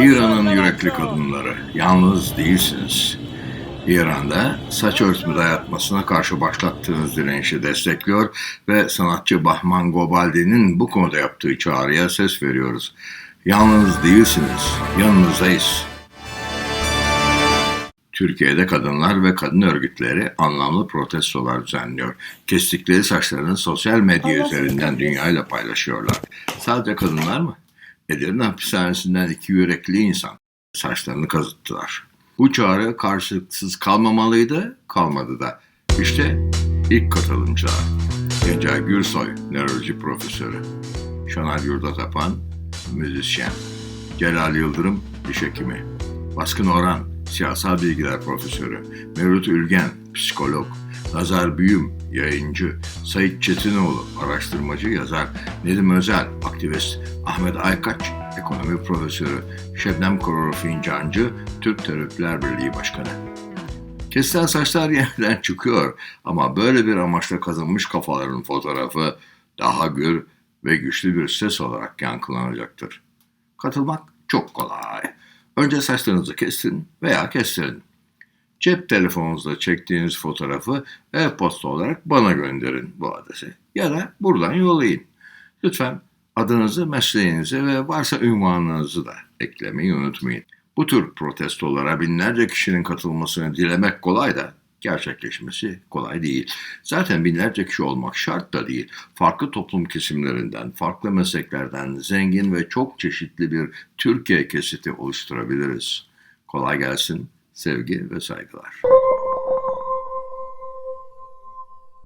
İran'ın yürekli kadınları, yalnız değilsiniz. İran'da saç örtümü dayatmasına karşı başlattığınız direnişi destekliyor ve sanatçı Bahman Gobaldi'nin bu konuda yaptığı çağrıya ses veriyoruz. Yalnız değilsiniz, yanınızdayız. Türkiye'de kadınlar ve kadın örgütleri anlamlı protestolar düzenliyor. Kestikleri saçlarını sosyal medya üzerinden dünyayla paylaşıyorlar. Sadece kadınlar mı? Edirne hapishanesinden iki yürekli insan saçlarını kazıttılar. Bu çağrı karşılıksız kalmamalıydı, kalmadı da. İşte ilk katılımcılar. Gencay Gürsoy, nöroloji profesörü. Şanal Yurdatapan, müzisyen. Celal Yıldırım, diş hekimi. Baskın Orhan, siyasal bilgiler profesörü. Mevlüt Ülgen, psikolog. Nazar Büyüm, yayıncı. Sait Çetinoğlu, araştırmacı, yazar. Nedim Özel, aktivist. Ahmet Aykaç, ekonomi profesörü. Şebnem Korur Fincancı, Türk Tabipler Birliği Başkanı. Kesilen saçlar yerden çıkıyor ama böyle bir amaçla kazınmış kafaların fotoğrafı daha gür ve güçlü bir ses olarak yankılanacaktır. Katılmak çok kolay. Önce saçlarınızı kestin veya kestirin. Cep telefonunuzda çektiğiniz fotoğrafı e-posta olarak bana gönderin bu adrese. Ya da buradan yollayın. Lütfen adınızı, mesleğinizi ve varsa ünvanınızı da eklemeyi unutmayın. Bu tür protestolara binlerce kişinin katılmasını dilemek kolay da gerçekleşmesi kolay değil. Zaten binlerce kişi olmak şart da değil. Farklı toplum kesimlerinden, farklı mesleklerden zengin ve çok çeşitli bir Türkiye kesiti oluşturabiliriz. Kolay gelsin, sevgi ve saygılar.